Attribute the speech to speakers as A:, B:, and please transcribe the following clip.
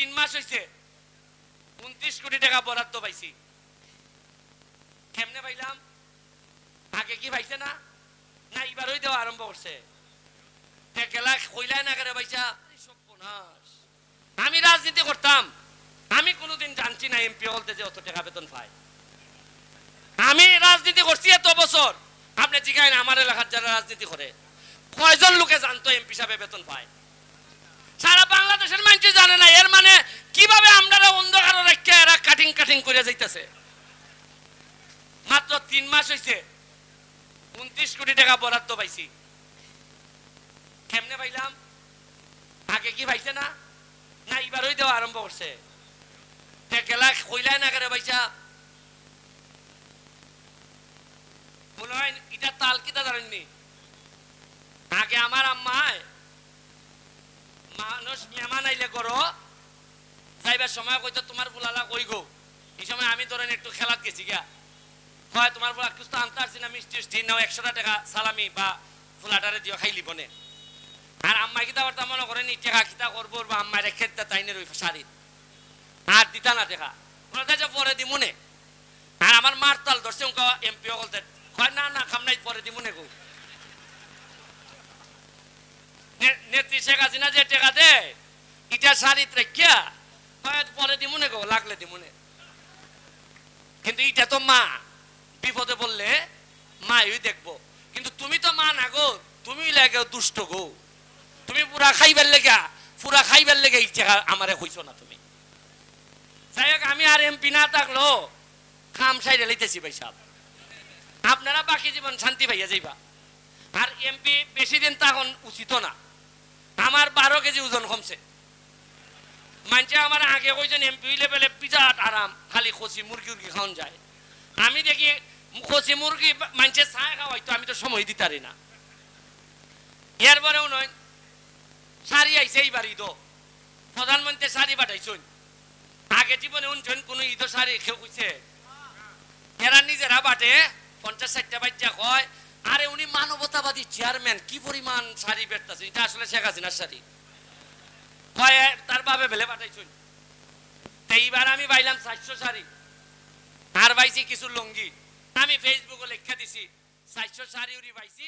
A: তিন মাস হয়েছে উনত্রিশ কোটি টাকা বরাদ্দ পাইছি। কেমনে পাইলাম? আগে কি পাইছে না? না এবারই দেওয়া আরম্ভ করছে। টেকেলা কইলাই না করে পাইছা? সর্বনাশ। আমি রাজনীতি করতাম। আমি কোনোদিন জানছি না এমপি হলতে যে অত টাকা বেতন পায়। আমি রাজনীতি করছি এত বছর। আপনি জিগায় না আমার এলাকার যারা রাজনীতি করে। কয়জন লোকে জানতো এমপি সাহেব বেতন পায়? সারা বাংলাদেশের মানুষ জানে না, এর মানে কীভাবে আমরা অন্ধকার রেখে এরা কাটিং কাটিং করে যাইতেছে? মাত্র তিন মাস হয়েছে উনত্রিশ কোটি টাকা বরাদ্দ পাইছি। কেমনে পাইলাম? আগে কি পাইছে না? না, এবারই দেওয়া আরম্ভ করছে। টেকেলা কইলাই না করে পাইছা? মনে হয় এটা তাল কিতা জানেননি? আগে আমার আম্মায় মানুষ মেহমান আইলে করো। যাইবার সময় কইতো তোমার ফুলালা কই গো? এই সময় আমি ধরেন একটু খেলাত গেছি গা হয় তোমার ফুলা কিছু আনতে আসছি না, মিষ্টি মিষ্টি নাও, একশোটা টাকা সালামি বা ফুলাটারে দিও খাইলি বনে আর আম্মা কিতা করতাম মনে করেন, এই টাকা কিতা করব বা আম্মায় রেখে দিতা তাইনের ওই শাড়িত আর দিতা না টাকা। বলতে যে, পরে দি মনে আর আমার মার তাল ধরছে, উনকা এমপি বলতে, কয় না না, খাম নাই, পরে দি মনে গো নে- নেত্রী শেখ হাসিনা যে টাকা দে ইটা পরে গো, লাগলে কিন্তু ইটা তো মা, বিপদে বললে দেখব। কিন্তু তুমি তো মা না গো, তুমি লাগে দুষ্ট গো। তুমি পুরা খাইবার লেগা, পুরা খাইবার লেগে আমারে কইছো না তুমি। যাই আমি আর এমপি না থাকল, খাম সাইডে লইতেছি ভাই সাহেব। আপনারা বাকি জীবন শান্তি পাইয়া যাইবা। আর এমপি বেশি দিন তখন উচিত না। আমার বারো কেজি ওজন কমছে। মানছে আমার আগে কইছেন এমপি লেভেলে বিরাট আরাম খালি খসি মুরগি উরগি খাওয়ান যায়। আমি দেখি খসি মুরগি মানছে চায় খাওয়াই তো আমি তো সময় দিতারি না। এরপরেও নয় শাড়ি আইছে এইবার ঈদ। প্রধানমন্ত্রী শাড়ি পাঠাইছেন আগে জীবনে উনছেন কোন ঈদ শাড়ি কেউ কইছে এরা নিজেরা বাটে পঞ্চাশ ষাটটা বাচ্চা কয় আরে উনি মানবতাবাদী চেয়ারম্যান, কি পরিমাণ শাড়ি বেরতাছে এটা আসলে শেখ হাসিনার শাড়ি। তার বাবে ভেলে পাঠাইছুন। এইবার আমি পাইলাম চারশো শাড়ি। আর বাইছি কিছু লুঙ্গি। আমি ফেসবুকে লেখা দিছি, চারশো শাড়ি উড়ি পাইছি